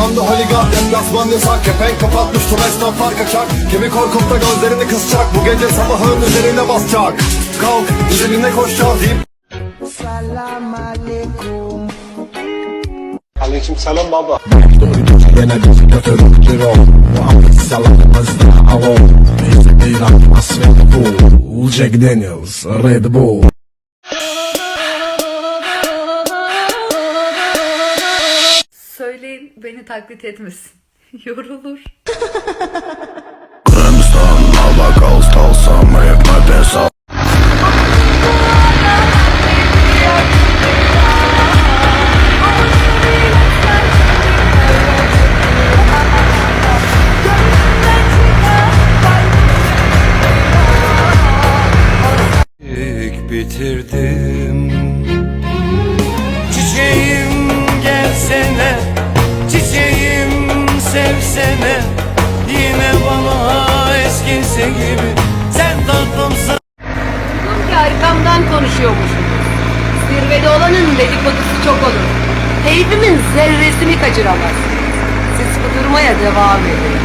Propaganda holigan Deplasman yasak Kepenk kapatmış tüm esnaflar kaçak Kimi korkup da gözlerini kısacak Bu gece sabahın üzerine basacak Kalk üzerine koşacağız deyip Aleyküm selam baba. Yine gözüme törüktür ol Muhammed Salah'ımızda avol Bizi bir atmaz Red Bull Jack Daniels Red Bull Söyleyin beni taklit etmesin. Yorulur. Crimson sevsene Yine bana eskisi gibi Sen tatlımsın Duydum ki arkamdan konuşuyormuşum. Zirvede olanın dedikodusu çok olur. Teyfimin zerresini kaçıramaz. Siz kudurmaya devam edin.